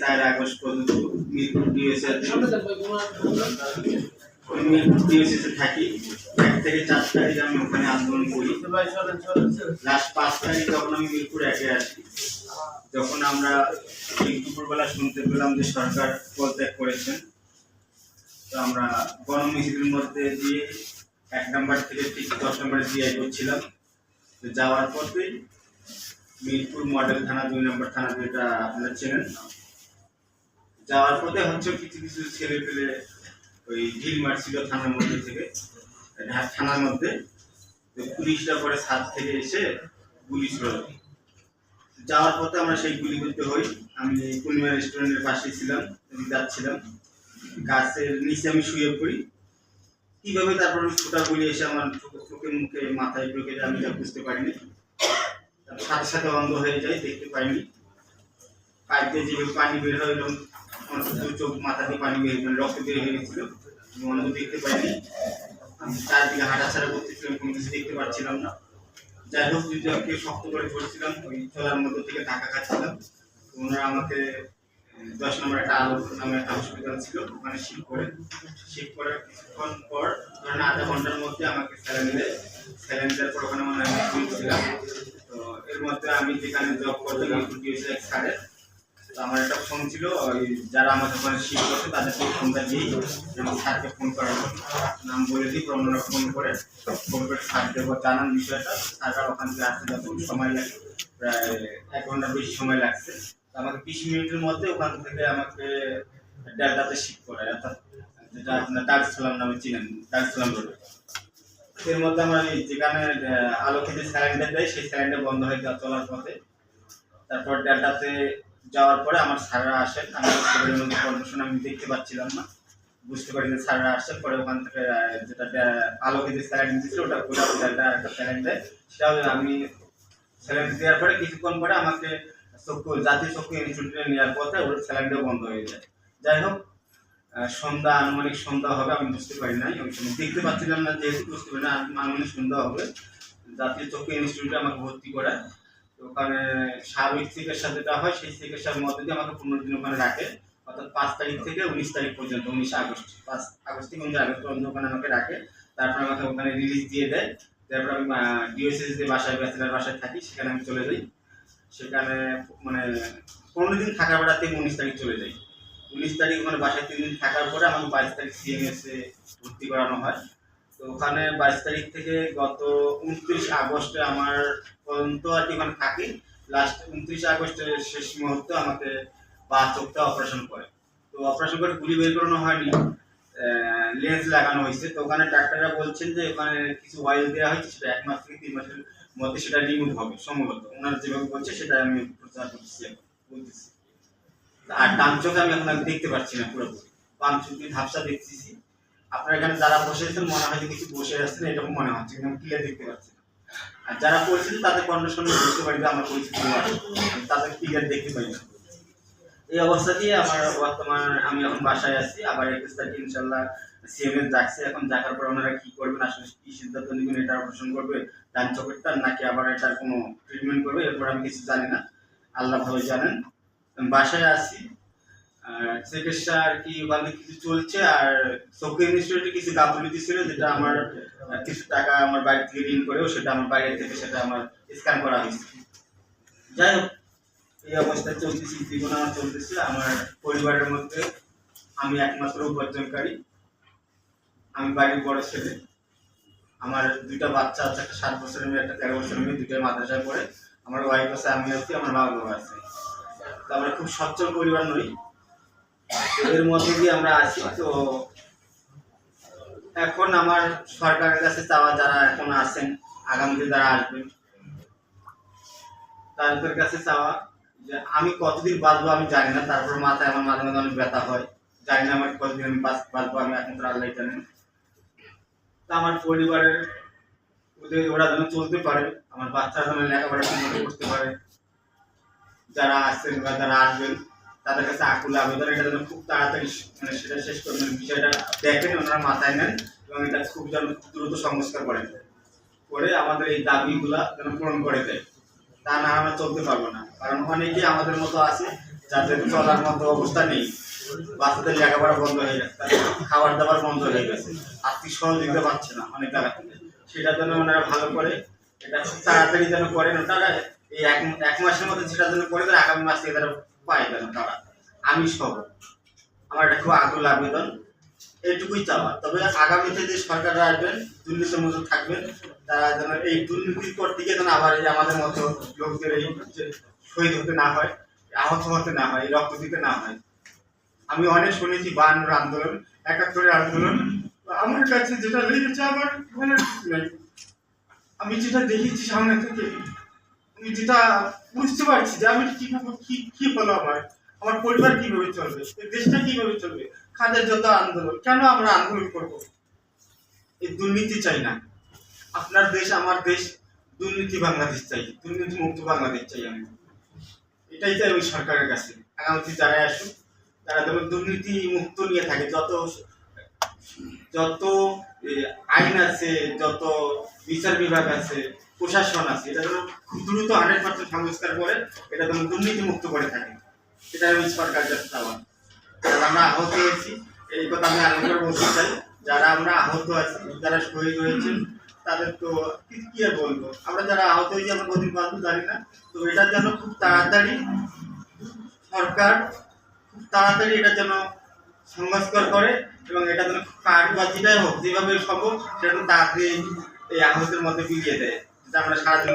চার আগস্ট পর্যন্ত মিরপুর মিরপুর ডিএসএ থাকি চার তারিখ আমি ওখানে আন্দোলন করি যখন আমরা দুপুরবেলা শুনতে পেলাম যে সরকার পদত্যাগ করেছেন, তো আমরা গণমিছিলের মধ্যে দিয়ে এক নাম্বার থেকে ঠিক দশ নম্বরে দিয়ে করছিলাম। যাওয়ার পথেই মিরপুর মডেল থানা দুই নম্বর থানা যেটা আপনারা চেনেন। যাওয়ার পথে হচ্ছে কিছু কিছু ছেলে পেলে ওই ঢিল মারছিল থানার মধ্যে থেকে। থানার মধ্যে। পুলিশরা পরে ছাদ থেকে এসে গুলি ছিল যাওয়ার পথে আমরা সেই গুলি করতে হই। আমি পূর্ণিমা রেস্টুরেন্টের পাশে ছিলাম, আমি যাচ্ছিলাম। গাছের নিচে আমি শুয়ে পড়ি। কীভাবে তারপর ছোটা গুলি এসে আমার চোখে মুখে, মাথায় ঢুকে আমি তা বুঝতে পারিনি। সাথে সাথে অন্ধ হয়ে যায়, দেখতে পাইনি। পাইপ দিয়ে যেভাবে পানি বের হয় দু চোখ মাথা দিয়ে পানি বের রক্ত বের হয়ে গেছিল। অন্ধ দেখতে পাইনি। আমি চারদিকে হাঁটাছাড়া করতেছিলাম কোনো কিছু দেখতে পাচ্ছিলাম না। যাই হোক, যদি আমাকে শক্ত করে ধরছিলাম ওই চলার মধ্যে থেকে ঢাকা খাচ্ছিলাম। ওনারা আমাকে দশ নম্বর একটা আলো নামে একটা হসপিটাল ছিল, ওখানে শিফট করে। শিফট করার কিছুক্ষণ পর, ধরেন আধা ঘণ্টার মধ্যে আমাকে স্যালাইন দিলে স্যালাইন দেওয়ার পর ওখানে মনে আমি ছিলাম যেখানে জব এক তো আমার একটা ফোন ছিল, ওই যারা আমাকে ওখানে শিফট করছে, তাদেরকে ফোনটা দিই আমার স্যারকে ফোন করার বলে দিই ফোন করে ফোন করে জানান বিষয়টা। স্যাররা ওখান থেকে আসতে যত সময় লাগে, প্রায় এক ঘণ্টার বেশি সময় লাগছে। আমাকে বিশ মিনিটের মধ্যে ওখান থেকে আমাকে ডেল্টাতে শিফট করে অর্থাৎ যেটা আপনার নামে চিনেন দার্সলাম রোডে এর মধ্যে আমরা যেখানে আহ, আলোকে যে স্যালেন্ডার দেয় সেই স্যালেন্ডার বন্ধ হয়ে চলার পথে। তারপর ডেল্টাতে যাওয়ার পরে আমার স্যাররা আসেন। আমি কন্ডিশন আমি দেখতে পাচ্ছিলাম না। বুঝতে পারি যে স্যাররা আসছেন পরে ওখান থেকে যেটা ডে- আলোকে যে স্যালেন্ড দিয়েছিল ওটা ওটা ডেল্টা একটা স্যালেন্ড দেয়। সেটাও আমি স্যালেন্ড দেওয়ার পরে কিছুক্ষণ পরে আমাকে চক্ষু জাতীয় চক্ষু ইনস্টিটিউটে নেওয়ার পথে ওর স্যালেন্ডও বন্ধ হয়ে যায়। যাই হোক সন্ধ্যা, আনুমানিক সন্ধ্যা হবে, আমি বুঝতে পারি নাই। ওই সময় দেখতে পাচ্ছিলাম না, যেহেতু বুঝতে পারি না, আনুমানিক সন্ধ্যা হবে। জাতীয় চক্ষু ইনস্টিটিউটে আমাকে ভর্তি করায়। তো ওখানে স্বাভাবিক চিকিৎসা যেটা হয়, সেই চিকিৎসার মধ্যে দিয়ে আমাকে পনেরো দিন ওখানে রাখে। অর্থাৎ পাঁচ তারিখ থেকে উনিশ তারিখ পর্যন্ত, উনিশে আগস্ট, পাঁচ আগস্ট থেকে উনিশ আগস্ট পর্যন্ত ওখানে আমাকে রাখে। তারপর আমাকে ওখানে রিলিজ দিয়ে দেয়। তারপর আমি ডিওসিস যে বাসায় ব্যাচেলার বাসায় থাকি, সেখানে আমি চলে যাই। সেখানে মানে পনেরো দিন থাকার বেড়াতে উনিশ তারিখ চলে যাই। উনিশ তারিখ ওখানে বাসায় তিন দিন থাকার পরে আমাকে বাইশ তারিখ সিএমএস ভর্তি করানো হয়। তো ওখানে বাইশ তারিখ থেকে গত উনত্রিশ আগস্টে আমার পর্যন্ত আর কি ওখানে থাকি। লাস্ট উনত্রিশ আগস্টের শেষ মুহূর্তে আমাকে বা চোখটা অপারেশন করে। তো অপারেশন করে গুলি বের করানো হয়নি। লেন্স লাগানো হয়েছে। তো ওখানে ডাক্তাররা বলছেন যে ওখানে কিছু অয়েল দেওয়া হয়েছে, সেটা এক মাস থেকে তিন মাসের মধ্যে সেটা রিমুভ হবে। সম্ভবত। ওনারা যেভাবে বলছে সেটা আমি প্রচার করতেছি বলতেছি। আর ডান চোখে আমি এখন দেখতে পাচ্ছি না পুরোপুরি। বাম দিয়ে ঝাপসা দেখতেছি। আপনার এখানে যারা বসে আছেন, মনে হয় যে কিছু বসে আছেন, এরকম মনে হচ্ছে, কিন্তু আমি ক্লিয়ার দেখতে পাচ্ছি না। আর যারা পরিচিত, তাদের কন্ডিশন বুঝতে পারি যে আমার। আমি তাদের ক্লিয়ার দেখতে পাই না। এই অবস্থা দিয়ে আমার বর্তমান, আমি এখন বাসায় আছি। আবার একুশ তারিখ ইনশাল্লাহ সিএমএস ডাকছে। এখন ডাকার পর ওনারা কি করবেন, আসলে কি সিদ্ধান্ত নেবেন, এটা অপারেশন করবে, ডান চোখেরটা, নাকি আবার এটার কোনো ট্রিটমেন্ট করবে, এরপর আমি কিছু জানি না। আল্লাহ ভালো জানেন। বাসায় আছি। আর চিকিৎসা আর কি ওখানে কিছু চলছে, আর চোখে ইনস্টিটিউটে কিছু গাফিলতি ছিল যেটা আমার কিছু টাকা আমার বাড়ি থেকে ঋণ করেও সেটা আমার বাইরে থেকে সেটা আমার স্ক্যান করা হয়েছে। যাই হোক, এই অবস্থায় চলতেছি, জীবন আমার চলতেছে, আমার পরিবারের মধ্যে আমি একমাত্র উপার্জনকারী। আমি বাড়ির বড় ছেলে। আমার দুইটা বাচ্চা আছে, একটা সাত বছরের মেয়ে, একটা তেরো বছরের মেয়ে দুইটা মাদ্রাসায় পড়ে। আমার ওয়াইফ আছে আমি আছি, আমার মা বাবা আছে। আমরা খুব সচ্ছল পরিবার নই। এর মধ্যে দিয়ে আমরা আছি। তো এখন আমার সরকারের কাছে চাওয়া যারা এখন আছেন, আগামীতে যারা আসবেন, তাদের কাছে চাওয়া যে আমি কতদিন বাঁচবো আমি জানি না। তারপর মাথায় আমার মাঝে মাঝে অনেক ব্যথা হয়। জানি না আমার কতদিন আমি বাঁচবো আমি একমাত্র আল্লাহ জানেন তা আমার পরিবারের ওদের ওরা যেন চলতে পারে। আমার বাচ্চারা যেন লেখাপড়া করতে পারে। যারা আসছেন বা যারা আসবেন, তাদের কাছে আকুল আবেদন। এটা যেন খুব তাড়াতাড়ি মানে সেটা শেষ করবেন বিষয়টা দেখেন, ওনারা মাথায় নেন এবং এটা খুব যেন দ্রুত সংস্কার করেন। করে আমাদের এই দাবিগুলা যেন পূরণ করে দেয়। তা না আমরা চলতে পারব না। কারণ অনেকেই আমাদের মতো আছে, যাদের চলার মতো অবস্থা নেই। বাচ্চাদের লেখাপড়া বন্ধ হয়ে গেছে খাবার দাবার বন্ধ হয়ে গেছে। আর্থিক সহযোগিতা পাচ্ছে না অনেক থেকে। সেটার জন্য ওনারা ভালো করে, এটা খুব তাড়াতাড়ি যেন করেন ওটারা এই এক এক মাসের মধ্যে সেটা যেন করে দেয় আগামী মাস থেকে তারা পায় যেন তারা। আমি সহ আমার এটা খুব আকুল আবেদন। এইটুকুই চাওয়া। তবে আগামীতে যে সরকাররা আসবেন, দুর্নীতির মতো থাকবেন, তারা যেন এই দুর্নীতির পর দিকে যেন আবার এই আমাদের মতো লোকদের এই শহীদ হতে না হয়, আহত হতে না হয় রক্ত দিতে না হয়। আমি অনেক শুনেছি বায়ান্নর আন্দোলন, একাত্তরের আন্দোলন। আমার কাছে যেটা লেগেছে আমার মনে আমি যেটা দেখেছি সামনে থেকে আমি যেটা বুঝতে পারছি যে আমি কীভাবে কি কি হলো আমার? আমার পরিবার কীভাবে চলবে? এই দেশটা কীভাবে চলবে? খাদের যত আন্দোলন, কেন আমরা আন্দোলন করব? এই দুর্নীতি চাই না। আপনার দেশ, আমার দেশ, দুর্নীতি বাংলাদেশ চাই। দুর্নীতি মুক্ত বাংলাদেশ চাই আমি। এটাই চাই ওই সরকারের কাছে। আগামীতে যারা আসুক, তারা যেন দুর্নীতি মুক্ত নিয়ে থাকে। যত যত আইন আছে, যত বিচার বিভাগ আছে প্রশাসন আছে। এটা যেন খুব দ্রুত হান্ড্রেড পার্সেন্ট সংস্কার করে এটা যেন দুর্নীতিমুক্ত করে থাকে। এটা ওই সরকার কাছে চাওয়া। আমরা আহত হয়েছি। এই কথা আমি আরেকবার বলতে চাই, যারা আমরা আহত আছি, যারা শহীদ হয়েছেন তাদের তো কি আর বলব? আমরা যারা আহত হয়েছি, আমরা কদিন বাঁচবো জানি না। তো এটা যেন খুব তাড়াতাড়ি সরকার খুব তাড়াতাড়ি এটা যেন সংস্কার করে এবং এটা যেন কার্ড বা যেটাই হোক, যেভাবে সম্ভব, সেটা তাড়াতাড়ি এই আহতের মধ্যে বিলিয়ে দেয়। আমরা সারা জীবন